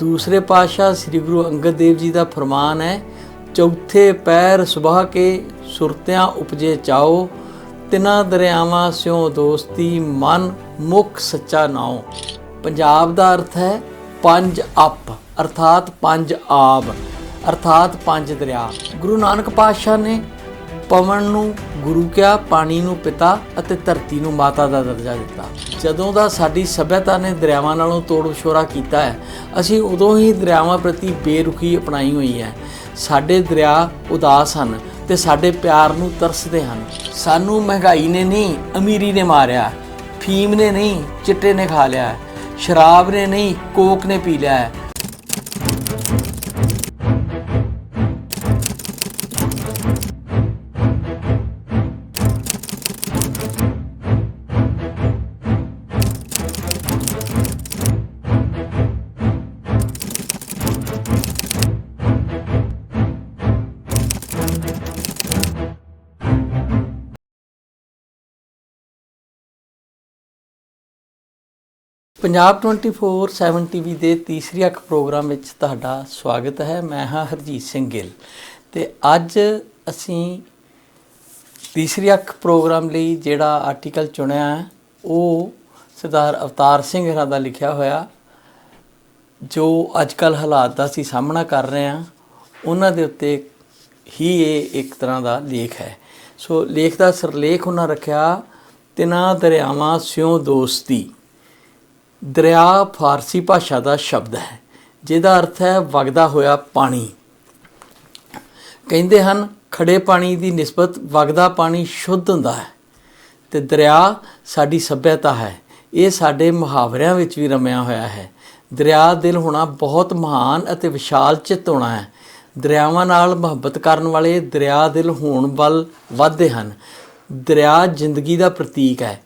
ਦੂਸਰੇ ਪਾਤਸ਼ਾਹ ਸ੍ਰੀ ਗੁਰੂ ਅੰਗਦ ਦੇਵ ਜੀ ਦਾ ਫਰਮਾਨ ਹੈ, ਚੌਥੇ ਪੈਰ ਸੁਬਾਹ ਕੇ ਸੁਰਤਿਆਂ ਉਪਜੇ ਚਾਓ, ਤਿਨਾ ਦਰਿਆਵਾਂ ਸਿਓ ਦੋਸਤੀ, ਮਨ ਮੁਖ ਸੱਚਾ ਨਾਉ। ਪੰਜਾਬ ਦਾ ਅਰਥ ਹੈ ਪੰਜ ਅਪ, ਅਰਥਾਤ ਪੰਜ ਆਬ ਅਰਥਾਤ ਪੰਜ ਦਰਿਆ। ਗੁਰੂ ਨਾਨਕ ਪਾਤਸ਼ਾਹ ਨੇ ਪਵਨ ਨੂੰ, ਗੁਰੂ ਕਿਹਾ ਪਾਣੀ ਨੂੰ ਪਿਤਾ ਅਤੇ ਧਰਤੀ ਨੂੰ ਮਾਤਾ ਦਾ ਦਰਜਾ ਦਿੱਤਾ। ਜਦੋਂ ਦਾ ਸਾਡੀ ਸਭਿਅਤਾ ਨੇ ਦਰਿਆਵਾਂ ਨਾਲੋਂ ਤੋੜ ਵਿਛੋੜਾ ਕੀਤਾ ਹੈ, ਅਸੀਂ ਉਦੋਂ ਹੀ ਦਰਿਆਵਾਂ ਪ੍ਰਤੀ ਬੇਰੁਖੀ ਅਪਣਾਈ ਹੋਈ ਹੈ। ਸਾਡੇ ਦਰਿਆ ਉਦਾਸ ਹਨ ਤੇ ਸਾਡੇ ਪਿਆਰ ਨੂੰ ਤਰਸਦੇ ਹਨ। ਸਾਨੂੰ ਮਹਿੰਗਾਈ ਨੇ ਨਹੀਂ, ਅਮੀਰੀ ਨੇ ਮਾਰਿਆ। ਫੀਮ ਨੇ ਨਹੀਂ, ਚਿੱਟੇ ਨੇ ਖਾ ਲਿਆ। ਸ਼ਰਾਬ ਨੇ ਨਹੀਂ, ਕੋਕ ਨੇ ਪੀ ਲਿਆ। ਪੰਜਾਬ 24 7 ਟੀਵੀ ਦੇ ਤੀਸਰੀ ਅੱਖ ਪ੍ਰੋਗਰਾਮ ਵਿੱਚ ਤੁਹਾਡਾ ਸਵਾਗਤ ਹੈ। ਮੈਂ ਹਾਂ ਹਰਜੀਤ ਸਿੰਘ ਗਿੱਲ। ਤੇ ਅੱਜ ਅਸੀਂ ਤੀਸਰੀ ਅੱਖ ਪ੍ਰੋਗਰਾਮ ਲਈ ਜਿਹੜਾ ਆਰਟੀਕਲ ਚੁਣਿਆ ਉਹ ਸਰਦਾਰ ਅਵਤਾਰ ਸਿੰਘ ਹਰਾਂ ਦਾ ਲਿਖਿਆ ਹੋਇਆ, ਜੋ ਅੱਜ ਕੱਲ ਹਾਲਾਤ ਦਾ ਅਸੀਂ ਸਾਹਮਣਾ ਕਰ ਰਹੇ ਹਾਂ। ਉਹਨਾਂ ਦੇ ਉੱਤੇ ਹੀ ਇਹ ਇੱਕ ਤਰ੍ਹਾਂ ਦਾ ਲੇਖ ਹੈ। ਸੋ ਲੇਖ ਦਾ ਸਿਰਲੇਖ ਉਹਨਾਂ ਰੱਖਿਆ, ਤਿਨਾ ਦਰਿਆਵਾਂ ਸਿਓ ਦੋਸਤੀ। ਦਰਿਆ ਫਾਰਸੀ ਭਾਸ਼ਾ ਦਾ ਸ਼ਬਦ ਹੈ, ਜਿਹਦਾ ਅਰਥ ਹੈ ਵਗਦਾ ਹੋਇਆ ਪਾਣੀ। ਕਹਿੰਦੇ ਹਨ ਖੜੇ ਪਾਣੀ ਦੀ ਨਿਸਬਤ ਵਗਦਾ ਪਾਣੀ ਸ਼ੁੱਧ ਹੁੰਦਾ ਹੈ ਤੇ ਦਰਿਆ ਸਾਡੀ ਸੱਭਿਅਤਾ ਹੈ। ਇਹ ਸਾਡੇ ਮੁਹਾਵਰਿਆਂ ਵਿੱਚ ਵੀ ਰਮਿਆ ਹੋਇਆ ਹੈ। ਦਰਿਆ ਦਿਲ ਹੋਣਾ ਬਹੁਤ ਮਹਾਨ ਅਤੇ ਵਿਸ਼ਾਲ ਚਿੱਤ ਹੋਣਾ ਹੈ। ਦਰਿਆਵਾਂ ਨਾਲ ਮੁਹੱਬਤ ਕਰਨ ਵਾਲੇ ਦਰਿਆ ਦਿਲ ਹੋਣ ਵੱਲ ਵੱਧਦੇ ਹਨ। ਦਰਿਆ ਜ਼ਿੰਦਗੀ ਦਾ ਪ੍ਰਤੀਕ ਹੈ।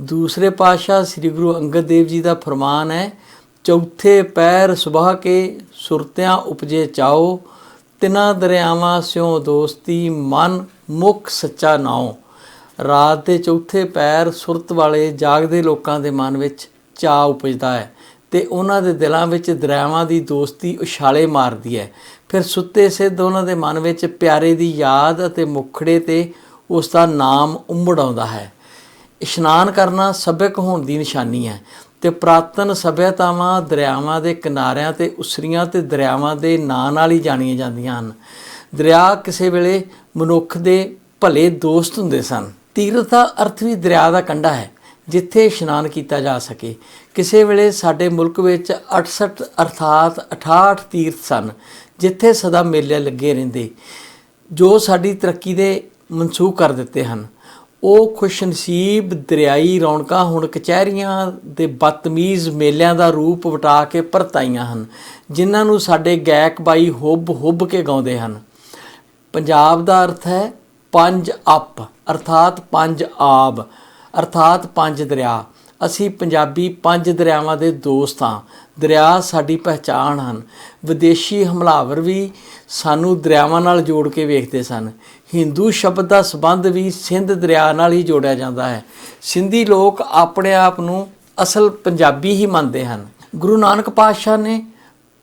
ਦੂਸਰੇ ਪਾਤਸ਼ਾਹ ਸ੍ਰੀ ਗੁਰੂ ਅੰਗਦ ਦੇਵ ਜੀ ਦਾ ਫਰਮਾਨ ਹੈ, ਚੌਥੇ ਪੈਰ ਸੁਬਾਹ ਕੇ ਸੁਰਤਿਆਂ ਉਪਜੇ ਚਾਓ, ਤਿਨਾ ਦਰਿਆਵਾਂ ਸਿਓ ਦੋਸਤੀ, ਮਨ ਮੁਖ ਸੱਚਾ ਨਾਉ। ਰਾਤ ਦੇ ਚੌਥੇ ਪੈਰ ਸੁਰਤ ਵਾਲੇ ਜਾਗਦੇ ਲੋਕਾਂ ਦੇ ਮਨ ਵਿੱਚ ਚਾਅ ਉਪਜਦਾ ਹੈ ਤੇ ਉਹਨਾਂ ਦੇ ਦਿਲਾਂ ਵਿੱਚ ਦਰਿਆਵਾਂ ਦੀ ਦੋਸਤੀ ਉਛਾਲੇ ਮਾਰਦੀ ਹੈ। ਫਿਰ ਸੁੱਤੇ ਸਿੱਧ ਉਹਨਾਂ ਦੇ ਮਨ ਵਿੱਚ ਪਿਆਰੇ ਦੀ ਯਾਦ ਅਤੇ ਮੁਖੜੇ ਤੇ ਉਸ ਦਾ ਨਾਮ ਉਮੜ ਆਉਂਦਾ ਹੈ। ਇਸ਼ਨਾਨ ਕਰਨਾ ਸਭਿਅਕ ਹੋਣ ਦੀ ਨਿਸ਼ਾਨੀ ਹੈ ਤੇ ਪ੍ਰਾਤਨ ਸਭਿਅਤਾਵਾਂ ਦਰਿਆਵਾਂ ਦੇ ਕਿਨਾਰਿਆਂ ਤੇ ਉਸਰੀਆਂ ਤੇ ਦਰਿਆਵਾਂ ਦੇ ਨਾਂ ਨਾਲ ਹੀ ਜਾਣੀਆਂ ਜਾਂਦੀਆਂ ਹਨ। ਦਰਿਆ ਕਿਸੇ ਵੇਲੇ ਮਨੁੱਖ ਦੇ ਭਲੇ ਦੋਸਤ ਹੁੰਦੇ ਸਨ। ਤੀਰਥ ਦਾ ਅਰਥ ਵੀ ਦਰਿਆ ਦਾ ਕੰਢਾ ਹੈ, ਜਿੱਥੇ ਇਸ਼ਨਾਨ ਕੀਤਾ ਜਾ ਸਕੇ। ਕਿਸੇ ਵੇਲੇ ਸਾਡੇ ਮੁਲਕ ਵਿੱਚ 68 ਅਰਥਾਤ 68 ਤੀਰਥ ਸਨ, ਜਿੱਥੇ ਸਦਾ ਮੇਲੇ ਲੱਗੇ ਰਹਿੰਦੇ, ਜੋ ਸਾਡੀ ਤਰੱਕੀ ਦੇ ਮਨਸੂਖ ਕਰ ਦਿੱਤੇ ਹਨ। ਉਹ ਖੁਸ਼ਨਸੀਬ ਦਰਿਆਈ ਰੌਣਕਾਂ ਹੁਣ ਕਚਹਿਰੀਆਂ ਦੇ ਬਦਤਮੀਜ਼ ਮੇਲਿਆਂ ਦਾ ਰੂਪ ਵਟਾ ਕੇ ਪਰਤਾਈਆਂ ਹਨ, ਜਿਨ੍ਹਾਂ ਨੂੰ ਸਾਡੇ ਗਾਇਕ ਬਾਈ ਹੁੱਬ ਹੁੱਬ ਕੇ ਗਾਉਂਦੇ ਹਨ। ਪੰਜਾਬ ਦਾ ਅਰਥ ਹੈ ਪੰਜ ਅਪ, ਅਰਥਾਤ ਪੰਜ ਆਬ, ਅਰਥਾਤ ਪੰਜ ਦਰਿਆ। ਅਸੀਂ ਪੰਜਾਬੀ ਪੰਜ ਦਰਿਆਵਾਂ ਦੇ ਦੋਸਤ ਹਾਂ। ਦਰਿਆ ਸਾਡੀ ਪਹਿਚਾਣ ਹਨ। ਵਿਦੇਸ਼ੀ ਹਮਲਾਵਰ ਵੀ ਸਾਨੂੰ ਦਰਿਆਵਾਂ ਨਾਲ ਜੋੜ ਕੇ ਵੇਖਦੇ ਸਨ। ਹਿੰਦੂ ਸ਼ਬਦ ਦਾ ਸੰਬੰਧ ਵੀ ਸਿੰਧ ਦਰਿਆ ਨਾਲ ਹੀ ਜੋੜਿਆ ਜਾਂਦਾ ਹੈ। ਸਿੰਧੀ ਲੋਕ ਆਪਣੇ ਆਪ ਨੂੰ ਅਸਲ ਪੰਜਾਬੀ ਹੀ ਮੰਨਦੇ ਹਨ। ਗੁਰੂ ਨਾਨਕ ਪਾਤਸ਼ਾਹ ਨੇ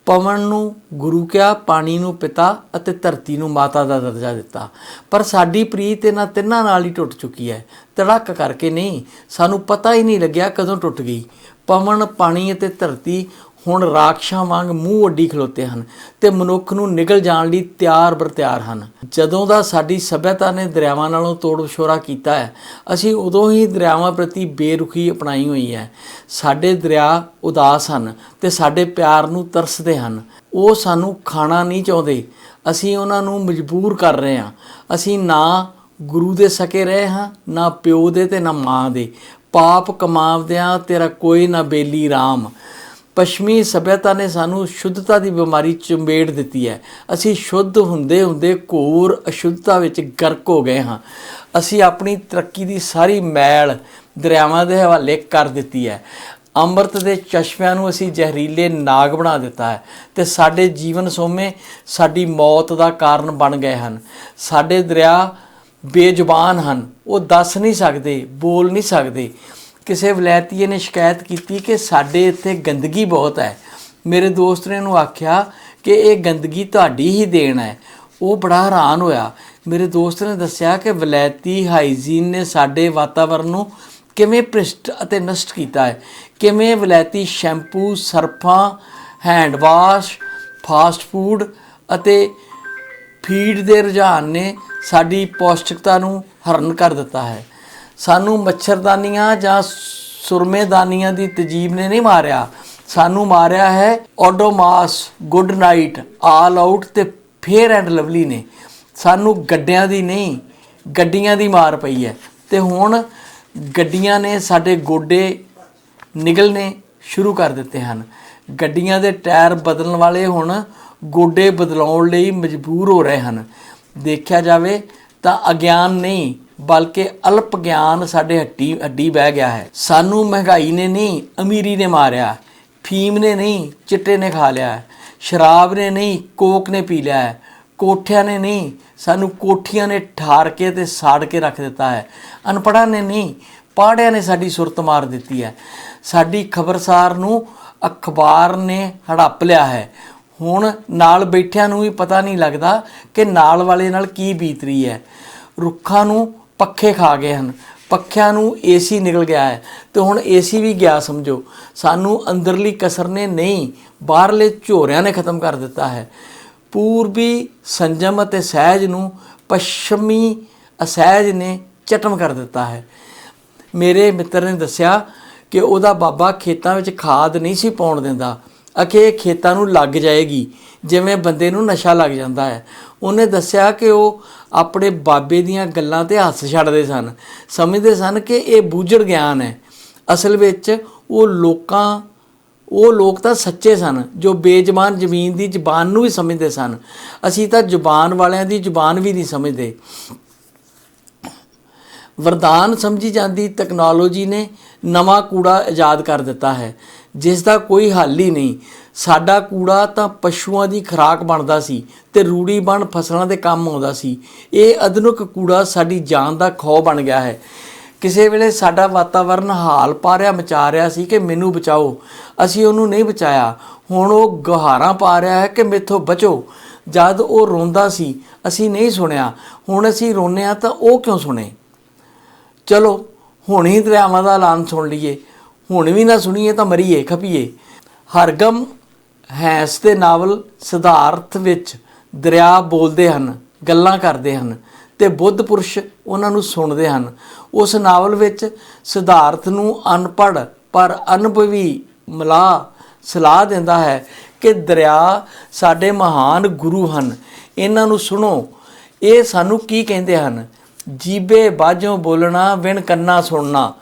ਪਵਨ ਨੂੰ ਗੁਰੂ ਕਿਹਾ, ਪਾਣੀ ਨੂੰ ਪਿਤਾ ਅਤੇ ਧਰਤੀ ਨੂੰ ਮਾਤਾ ਦਾ ਦਰਜਾ ਦਿੱਤਾ। ਪਰ ਸਾਡੀ ਪ੍ਰੀਤ ਇਹਨਾਂ ਤਿੰਨਾਂ ਨਾਲ ਹੀ ਟੁੱਟ ਚੁੱਕੀ ਹੈ। ਤੜਕ ਕਰਕੇ ਨਹੀਂ, ਸਾਨੂੰ ਪਤਾ ਹੀ ਨਹੀਂ ਲੱਗਿਆ ਕਦੋਂ ਟੁੱਟ ਗਈ। ਪਵਨ, ਪਾਣੀ ਅਤੇ ਧਰਤੀ ਹੁਣ ਰਾਖਸ਼ਾਂ ਵਾਂਗ ਮੂੰਹ ਅੱਡੀ ਖਲੋਤੇ ਹਨ ਤੇ ਮਨੁੱਖ ਨੂੰ ਨਿਗਲ ਜਾਣ ਲਈ ਤਿਆਰ ਬਰ ਤਿਆਰ ਹਨ। ਜਦੋਂ ਦਾ ਸਾਡੀ ਸਭਿਅਤਾ ਨੇ ਦਰਿਆਵਾਂ ਨਾਲੋਂ ਤੋੜ ਵਿਛੋੜਾ ਕੀਤਾ ਹੈ, ਅਸੀਂ ਉਦੋਂ ਹੀ ਦਰਿਆਵਾਂ ਪ੍ਰਤੀ ਬੇਰੁਖੀ ਅਪਣਾਈ ਹੋਈ ਹੈ। ਸਾਡੇ ਦਰਿਆ ਉਦਾਸ ਹਨ ਤੇ ਸਾਡੇ ਪਿਆਰ ਨੂੰ ਤਰਸਦੇ ਹਨ। ਉਹ ਸਾਨੂੰ ਖਾਣਾ ਨਹੀਂ ਚਾਹੁੰਦੇ। ਅਸੀਂ ਉਹਨਾਂ ਨੂੰ ਮਜਬੂਰ ਕਰ ਰਹੇ ਹਾਂ। ਅਸੀਂ ਨਾ ਗੁਰੂ ਦੇ ਸਕੇ ਰਹੇ ਹਾਂ, ਨਾ ਪਿਓ ਦੇ ਤੇ ਨਾ ਮਾਂ ਦੇ। ਪਾਪ ਕਮਾਵਦਿਆਂ ਤੇਰਾ ਕੋਈ ਨਾ ਬੇਲੀ RAM ਪੱਛਮੀ ਸਭਿਅਤਾ ਨੇ ਸਾਨੂੰ ਸ਼ੁੱਧਤਾ ਦੀ ਬਿਮਾਰੀ ਚੁੰਬੇੜ ਦਿੱਤੀ ਹੈ। ਅਸੀਂ ਸ਼ੁੱਧ ਹੁੰਦੇ ਹੁੰਦੇ ਘੋਰ ਅਸ਼ੁੱਧਤਾ ਵਿੱਚ ਗਰਕ ਹੋ ਗਏ ਹਾਂ। ਅਸੀਂ ਆਪਣੀ ਤਰੱਕੀ ਦੀ ਸਾਰੀ ਮੈਲ ਦਰਿਆਵਾਂ ਦੇ ਹਵਾਲੇ ਕਰ ਦਿੱਤੀ ਹੈ। ਅੰਮ੍ਰਿਤ ਦੇ ਚਸ਼ਮਿਆਂ ਨੂੰ ਅਸੀਂ ਜ਼ਹਿਰੀਲੇ ਨਾਗ ਬਣਾ ਦਿੱਤਾ ਹੈ ਤੇ ਸਾਡੇ ਜੀਵਨ ਸੋਮੇ ਸਾਡੀ ਮੌਤ ਦਾ ਕਾਰਨ ਬਣ ਗਏ ਹਨ। ਸਾਡੇ ਦਰਿਆ ਬੇਜ਼ੁਬਾਨ ਹਨ। ਉਹ ਦੱਸ ਨਹੀਂ ਸਕਦੇ, ਬੋਲ ਨਹੀਂ ਸਕਦੇ। ਕਿਸੇ ਵਲੈਤੀਏ ਨੇ ਸ਼ਿਕਾਇਤ ਕੀਤੀ ਕਿ ਸਾਡੇ ਇੱਥੇ ਗੰਦਗੀ ਬਹੁਤ ਹੈ। ਮੇਰੇ ਦੋਸਤ ਨੇ ਇਹਨੂੰ ਆਖਿਆ ਕਿ ਇਹ ਗੰਦਗੀ ਤੁਹਾਡੀ ਹੀ ਦੇਣ ਹੈ। ਉਹ ਬੜਾ ਹੈਰਾਨ ਹੋਇਆ। ਮੇਰੇ ਦੋਸਤ ਨੇ ਦੱਸਿਆ ਕਿ ਵਲੈਤੀ ਹਾਈਜੀਨ ਨੇ ਸਾਡੇ ਵਾਤਾਵਰਣ ਨੂੰ ਕਿਵੇਂ ਭ੍ਰਿਸ਼ਟ ਅਤੇ ਨਸ਼ਟ ਕੀਤਾ ਹੈ। ਕਿਵੇਂ ਵਲੈਤੀ ਸ਼ੈਂਪੂ, ਸਰਫਾਂ, ਹੈਂਡ ਵਾਸ਼, ਫਾਸਟ ਫੂਡ ਅਤੇ ਫੀਡ ਦੇ ਰੁਝਾਨ ਨੇ ਸਾਡੀ ਪੌਸ਼ਟਿਕਤਾ ਨੂੰ ਹਰਨ ਕਰ ਦਿੱਤਾ ਹੈ। ਸਾਨੂੰ ਮੱਛਰਦਾਨੀਆਂ ਜਾਂ ਸੁਰਮੇਦਾਨੀਆਂ ਦੀ ਤਜੀਬ ਨੇ ਨਹੀਂ ਮਾਰਿਆ। ਸਾਨੂੰ ਮਾਰਿਆ ਹੈ Odomos Good Knight All Out ਤੇ ਫੇਅਰ ਐਂਡ ਲਵਲੀ ਨੇ। ਸਾਨੂੰ ਗੱਡਿਆਂ ਦੀ ਨਹੀਂ, ਗੱਡੀਆਂ ਦੀ ਮਾਰ ਪਈ ਹੈ। ਤੇ ਹੁਣ ਗੱਡੀਆਂ ਨੇ ਸਾਡੇ ਗੋਡੇ ਨਿਗਲਨੇ ਸ਼ੁਰੂ ਕਰ ਦਿੱਤੇ ਹਨ। ਗੱਡੀਆਂ ਦੇ ਟਾਇਰ ਬਦਲਣ ਵਾਲੇ ਹੁਣ ਗੋਡੇ ਬਦਲਾਉਣ ਲਈ ਮਜਬੂਰ ਹੋ ਰਹੇ ਹਨ। ਦੇਖਿਆ ਜਾਵੇ ਤਾਂ ਅਗਿਆਨ ਨਹੀਂ ਬਲਕਿ ਅਲਪ ਗਿਆਨ ਸਾਡੇ ਹੱਡੀ ਹੱਡੀ ਬਹਿ ਗਿਆ ਹੈ। ਸਾਨੂੰ ਮਹਿੰਗਾਈ ਨੇ ਨਹੀਂ, ਅਮੀਰੀ ਨੇ ਮਾਰਿਆ। ਫੀਮ ਨੇ ਨਹੀਂ, ਚਿੱਟੇ ਨੇ ਖਾ ਲਿਆ। ਸ਼ਰਾਬ ਨੇ ਨਹੀਂ, ਕੋਕ ਨੇ ਪੀ ਲਿਆ ਹੈ। ਕੋਠਿਆਂ ਨੇ ਨਹੀਂ, ਸਾਨੂੰ ਕੋਠੀਆਂ ਨੇ ਠਾਰ ਕੇ ਤੇ ਸਾੜ ਕੇ ਰੱਖ ਦਿੱਤਾ ਹੈ। ਅਨਪੜ੍ਹਾਂ ਨੇ ਨਹੀਂ, ਪਾੜਿਆਂ ਨੇ ਸਾਡੀ ਸੁਰਤ ਮਾਰ ਦਿੱਤੀ ਹੈ। ਸਾਡੀ ਖਬਰਸਾਰ ਨੂੰ ਅਖਬਾਰ ਨੇ ਹੜੱਪ ਲਿਆ ਹੈ। ਹੁਣ ਨਾਲ ਬੈਠਿਆਂ ਨੂੰ ਵੀ ਪਤਾ ਨਹੀਂ ਲੱਗਦਾ ਕਿ ਨਾਲ ਵਾਲੇ ਨਾਲ ਕੀ ਬੀਤ ਰਹੀ ਹੈ। ਰੁੱਖਾਂ ਨੂੰ ਪੱਖੇ ਖਾ ਗਏ ਹਨ। ਪੱਖਿਆਂ ਨੂੰ ਏਸੀ ਨਿਕਲ ਗਿਆ ਹੈ। ਤੇ ਹੁਣ ਏਸੀ ਵੀ ਗਿਆ ਸਮਝੋ। ਸਾਨੂੰ ਅੰਦਰਲੀ ਕਸਰ ਨੇ ਨਹੀਂ, ਬਾਹਰਲੇ ਝੋਰਿਆਂ ਨੇ ਖਤਮ ਕਰ ਦਿੱਤਾ ਹੈ। ਪੂਰਬੀ ਸੰਜਮ ਅਤੇ ਸਹਿਜ ਨੂੰ ਪੱਛਮੀ ਅਸਹਿਜ ਨੇ ਚਟਮ ਕਰ ਦਿੱਤਾ ਹੈ। ਮੇਰੇ ਮਿੱਤਰ ਨੇ ਦੱਸਿਆ ਕਿ ਉਹਦਾ ਬਾਬਾ ਖੇਤਾਂ ਵਿੱਚ ਖਾਦ ਨਹੀਂ ਸੀ ਪਾਉਣ ਦਿੰਦਾ। ਅਕੇ ਖੇਤਾਂ ਨੂੰ ਲੱਗ ਜਾਏਗੀ, ਜਿਵੇਂ ਬੰਦੇ ਨੂੰ ਨਸ਼ਾ ਲੱਗ ਜਾਂਦਾ ਹੈ। ਉਹਨੇ ਦੱਸਿਆ ਕਿ ਉਹ ਆਪਣੇ ਬਾਬੇ ਦੀਆਂ ਗੱਲਾਂ ਤੇ ਹੱਸ ਛੱਡਦੇ ਸਨ। ਸਮਝਦੇ ਸਨ ਕਿ ਇਹ ਬੂਝੜ ਗਿਆਨ ਹੈ। ਅਸਲ ਵਿੱਚ ਉਹ ਲੋਕਾਂ, ਉਹ ਲੋਕ ਤਾਂ ਸੱਚੇ ਸਨ, ਜੋ ਬੇਜ਼ਬਾਨ ਜ਼ਮੀਨ ਦੀ ਜ਼ਬਾਨ ਨੂੰ ਵੀ ਸਮਝਦੇ ਸਨ। ਅਸੀਂ ਤਾਂ ਜ਼ੁਬਾਨ ਵਾਲਿਆਂ ਦੀ ਜ਼ੁਬਾਨ ਵੀ ਨਹੀਂ ਸਮਝਦੇ। ਵਰਦਾਨ ਸਮਝੀ ਜਾਂਦੀ ਟੈਕਨੋਲੋਜੀ ਨੇ ਨਵਾਂ ਕੂੜਾ ਆਜ਼ਾਦ ਕਰ ਦਿੱਤਾ ਹੈ ਜਿਸ ਦਾ ਕੋਈ ਹੱਲ ਹੀ ਨਹੀਂ। ਸਾਡਾ ਕੂੜਾ ਤਾਂ ਪਸ਼ੂਆਂ ਦੀ ਖੁਰਾਕ ਬਣਦਾ ਸੀ ਤੇ ਰੂੜੀ ਬਣ ਫਸਲਾਂ ਦੇ ਕੰਮ ਆਉਂਦਾ ਸੀ। ਇਹ ਆਧੁਨਿਕ ਕੂੜਾ ਸਾਡੀ ਜਾਨ ਦਾ ਖੌ ਬਣ ਗਿਆ ਹੈ। ਕਿਸੇ ਵੇਲੇ ਸਾਡਾ ਵਾਤਾਵਰਨ ਹਾਲ ਪਾ ਰਿਹਾ ਮਚਾ ਰਿਹਾ ਸੀ ਕਿ ਮੈਨੂੰ ਬਚਾਓ। ਅਸੀਂ ਉਹਨੂੰ ਨਹੀਂ ਬਚਾਇਆ। ਹੁਣ ਉਹ ਗੁਹਾਰਾਂ ਪਾ ਰਿਹਾ ਹੈ ਕਿ ਮੇਥੋਂ ਬਚੋ। ਜਦ ਉਹ ਰੋਂਦਾ ਸੀ, ਅਸੀਂ ਨਹੀਂ ਸੁਣਿਆ। ਹੁਣ ਅਸੀਂ ਰੋਨੇ ਆ ਤਾਂ ਉਹ ਕਿਉਂ ਸੁਣੇ? ਚਲੋ, ਹੁਣ ਹੀ ਦਰਿਆਵਾਂ ਦਾ ਐਲਾਨ ਸੁਣ ਲਈਏ। ਹੁਣ ਵੀ ਨਾ ਸੁਣੀਏ ਤਾਂ ਮਰੀਏ, ਖਪੀਏ। ਹਰਗਮ ਹੈਸ ਦੇ ਨਾਵਲ ਸਿਧਾਰਥ ਵਿੱਚ ਦਰਿਆ ਬੋਲਦੇ ਹਨ, ਗੱਲਾਂ ਕਰਦੇ ਹਨ ਤੇ ਬੁੱਧ ਪੁਰਸ਼ ਉਹਨਾਂ ਨੂੰ ਸੁਣਦੇ ਹਨ। ਉਸ ਨਾਵਲ ਵਿੱਚ ਸਿਧਾਰਥ ਨੂੰ ਅਨਪੜ੍ਹ ਪਰ ਅਨੁਭਵੀ ਮਲਾ ਸਲਾਹ ਦਿੰਦਾ ਹੈ ਕਿ ਦਰਿਆ ਸਾਡੇ ਮਹਾਨ ਗੁਰੂ ਹਨ। ਇਹਨਾਂ ਨੂੰ ਸੁਣੋ। ਇਹ ਸਾਨੂੰ ਕੀ ਕਹਿੰਦੇ ਹਨ? ਜੀਬੇ ਬਾਝੋਂ ਬੋਲਣਾ, ਵਿਣ ਕੰਨਾ ਸੁਣਨਾ।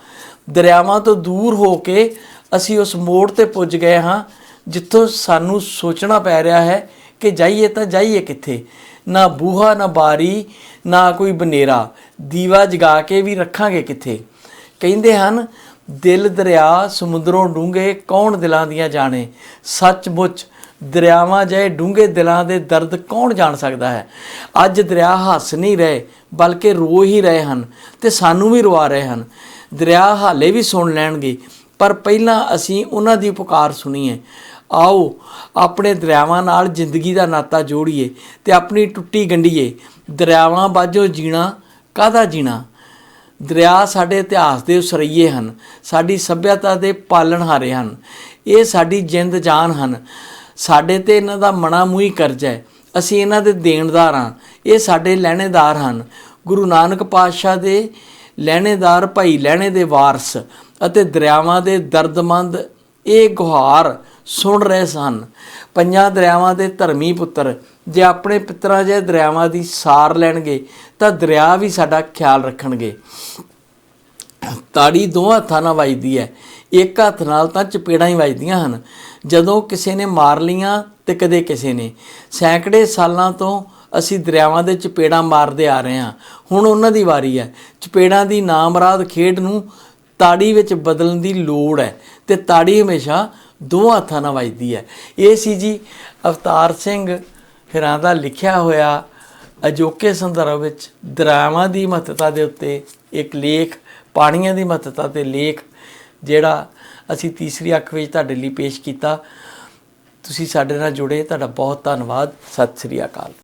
ਦਰਿਆਵਾਂ ਤੋਂ ਦੂਰ ਹੋ ਕੇ ਅਸੀਂ ਉਸ ਮੋੜ ਤੇ ਪੁੱਜ ਗਏ ਹਾਂ। ਜਿੱਥੋਂ ਸਾਨੂੰ ਸੋਚਣਾ ਪੈ ਰਿਹਾ ਹੈ ਕਿ ਜਾਈਏ ਤਾਂ ਜਾਈਏ ਕਿੱਥੇ? ਨਾ ਬੂਹਾ, ਨਾ ਬਾਰੀ, ਨਾ ਕੋਈ ਬਨੇਰਾ। ਦੀਵਾ ਜਗਾ ਕੇ ਵੀ ਰੱਖਾਂਗੇ ਕਿੱਥੇ? ਕਹਿੰਦੇ ਹਨ, ਦਿਲ ਦਰਿਆ ਸਮੁੰਦਰੋਂ ਡੂੰਘੇ ਕੌਣ ਦਿਲਾਂ ਦੀਆਂ ਜਾਣੇ? ਸੱਚਮੁੱਚ ਦਰਿਆਵਾਂ ਜਿਹੇ ਡੂੰਘੇ ਦਿਲਾਂ ਦੇ ਦਰਦ ਕੌਣ ਜਾਣ ਸਕਦਾ ਹੈ? ਅੱਜ ਦਰਿਆ ਹੱਸ ਨਹੀਂ ਰਹੇ, ਬਲਕਿ ਰੋ ਹੀ ਰਹੇ ਹਨ ਤੇ ਸਾਨੂੰ ਵੀ ਰਵਾ ਰਹੇ ਹਨ। ਦਰਿਆ ਹਾਲੇ ਵੀ ਸੁਣ ਲੈਣਗੇ, ਪਰ ਪਹਿਲਾਂ ਅਸੀਂ ਉਹਨਾਂ ਦੀ ਪੁਕਾਰ ਸੁਣੀਏ। ਆਓ, ਆਪਣੇ ਦਰਿਆਵਾਂ ਨਾਲ ਜ਼ਿੰਦਗੀ ਦਾ ਨਾਤਾ ਜੋੜੀਏ ਤੇ ਆਪਣੀ ਟੁੱਟੀ ਗੰਢੀਏ। ਦਰਿਆਵਾਂ ਬਾਝੋ ਜੀਣਾ ਕਾਹਦਾ ਜੀਣਾ? ਦਰਿਆ ਸਾਡੇ ਇਤਿਹਾਸ ਦੇ ਉਸਰਈਏ ਹਨ, ਸਾਡੀ ਸੱਭਿਅਤਾ ਦੇ ਪਾਲਣਹਾਰੇ ਹਨ, ਇਹ ਸਾਡੀ ਜਿੰਦ ਜਾਨ ਹਨ। ਸਾਡੇ ਤੇ ਇਹਨਾਂ ਦਾ ਮਣਾ ਮੂੰਹੀ ਕਰਜ਼ਾ ਹੈ, ਅਸੀਂ ਇਹਨਾਂ ਦੇ ਦੇਣਦਾਰ ਹਾਂ, ਇਹ ਸਾਡੇ ਲੈਣੇਦਾਰ ਹਨ। ਗੁਰੂ ਨਾਨਕ ਪਾਤਸ਼ਾਹ ਦੇ ਲੈਣੇਦਾਰ ਭਾਈ ਲੈਣੇ ਦੇ ਵਾਰਸ ਅਤੇ ਦਰਿਆਵਾਂ ਦੇ ਦਰਦਮੰਦ ਇਹ ਗੁਹਾਰ ਸੁਣ ਰਹੇ ਸਨ। ਪੰਜਾਂ ਦਰਿਆਵਾਂ ਦੇ ਧਰਮੀ ਪੁੱਤਰ, ਜੇ ਆਪਣੇ ਪਿੱਤਰਾਂ ਜਿਹੇ ਦਰਿਆਵਾਂ ਦੀ ਸਾਰ ਲੈਣਗੇ, ਤਾਂ ਦਰਿਆ ਵੀ ਸਾਡਾ ਖਿਆਲ ਰੱਖਣਗੇ। ਤਾੜੀ ਦੋ ਹੱਥਾਂ ਨਾਲ ਵੱਜਦੀ ਹੈ। ਇੱਕ ਹੱਥ ਨਾਲ ਤਾਂ ਚਪੇੜਾਂ ਹੀ ਵੱਜਦੀਆਂ ਹਨ। ਜਦੋਂ ਕਿਸੇ ਨੇ ਮਾਰ ਲੀਆਂ ਤੇ ਕਦੇ ਕਿਸੇ ਨੇ। ਸੈਂਕੜੇ ਸਾਲਾਂ ਤੋਂ ਅਸੀਂ ਦਰਿਆਵਾਂ ਦੇ ਚਪੇੜਾਂ ਮਾਰਦੇ ਆ ਰਹੇ ਹਾਂ। ਹੁਣ ਉਹਨਾਂ ਦੀ ਵਾਰੀ ਹੈ। ਚਪੇੜਾਂ ਦੀ ਨਾਮਰਾਦ ਖੇਡ ਨੂੰ ਤਾੜੀ ਵਿੱਚ ਬਦਲਣ ਦੀ ਲੋੜ ਹੈ। ਤੇ ਤਾੜੀ ਹਮੇਸ਼ਾ ਦੋ ਹੱਥਾਂ ਨਾਲ ਵੱਜਦੀ ਹੈ। ਇਹ ਸੀ ਜੀ ਅਵਤਾਰ ਸਿੰਘ ਹਿਰਾਂ ਦਾ ਲਿਖਿਆ ਹੋਇਆ ਅਜੋਕੇ ਸੰਦਰਭ ਵਿੱਚ ਦਰਿਆਵਾਂ ਦੀ ਮਹੱਤਤਾ ਦੇ ਉੱਤੇ ਇੱਕ ਲੇਖ, ਪਾਣੀਆਂ ਦੀ ਮਹੱਤਤਾ ਤੇ ਲੇਖ, ਜਿਹੜਾ ਅਸੀਂ ਤੀਸਰੀ ਅੱਖ ਵਿੱਚ ਤੁਹਾਡੇ ਲਈ ਪੇਸ਼ ਕੀਤਾ। ਤੁਸੀਂ ਸਾਡੇ ਨਾਲ ਜੁੜੇ, ਤੁਹਾਡਾ ਬਹੁਤ ਧੰਨਵਾਦ। ਸਤਿ ਸ੍ਰੀ ਅਕਾਲ।